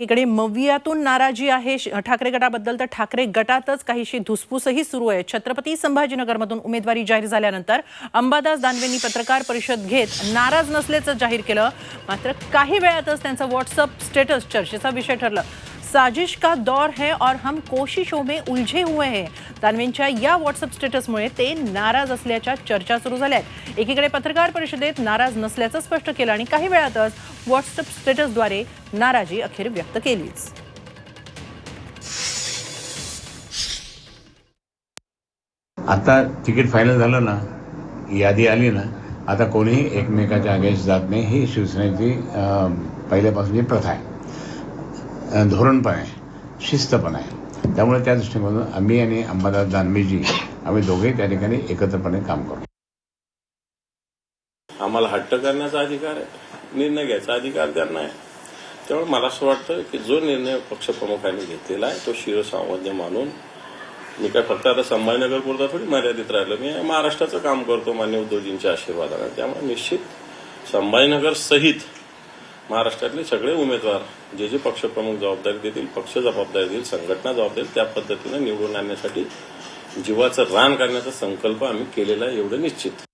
एकीकडे मवियातून नाराजी आहे. श- ठाकरे गटाबद्दल तर ठाकरे गटातच काहीशी धुसफूसही सुरू आहे. छत्रपती संभाजीनगरमधून उमेदवारी जाहीर झाल्यानंतर अंबादास दानवेंनी पत्रकार परिषद घेत नाराज नसल्याचं जाहीर केलं. मात्र काही वेळातच त्यांचं व्हॉट्सअप स्टेटस चर्चेचा विषय ठरलं. साजिश का दौर है और हम कोशिशों में उलझे हुए हैं। दानवेंच्या या व्हॉट्सअप स्टेटसमुळे ते नाराज असल्याच्या चर्चा सुरू झाल्या आहेत एकीकडे पत्रकार परिषदेत नाराज नसल्याचं स्पष्ट केलं आणि काही वेळातच व्हॉट्सअप स्टेटसद्वारे नाराजी अखेर व्यक्त केलीच. आता तिकीट फायनल झालं ना यादी आली ना आता कोणीही एकमेकाच्या अगेन्स्ट जात नाही ही शिवसेनेची पहिल्यापासूनची प्रथा आहे. धोरण पण आहे. शिस्त पण आहे. त्यामुळे त्या दृष्टिकोनातून आम्ही आणि अंबादास दानवेजी आम्ही दोघेही त्या ठिकाणी एकत्रपणे काम करू आम्हाला हट्ट करण्याचा अधिकार आहे. निर्णय घ्यायचा अधिकार त्यांना आहे. त्यामुळे मला असं वाटतं की जो निर्णय पक्षप्रमुखांनी घेतलेला आहे तो शिवसावध्य मानून मी काय फक्त आता संभाजीनगर पुरता थोडी मर्यादित राहिलो. मी महाराष्ट्राचं काम करतो मान्य उद्धवजींच्या आशीर्वादाने. त्यामुळे निश्चित संभाजीनगर सहित महाराष्ट्रातले सगळे उमेदवार जे जे पक्षप्रमुख जबाबदारी देतील पक्ष जबाबदारी देईल संघटना जबाबदारी त्या पद्धतीनं निवडून आणण्यासाठी जीवाचं रान करण्याचा संकल्प आम्ही केलेला आहे एवढं निश्चित.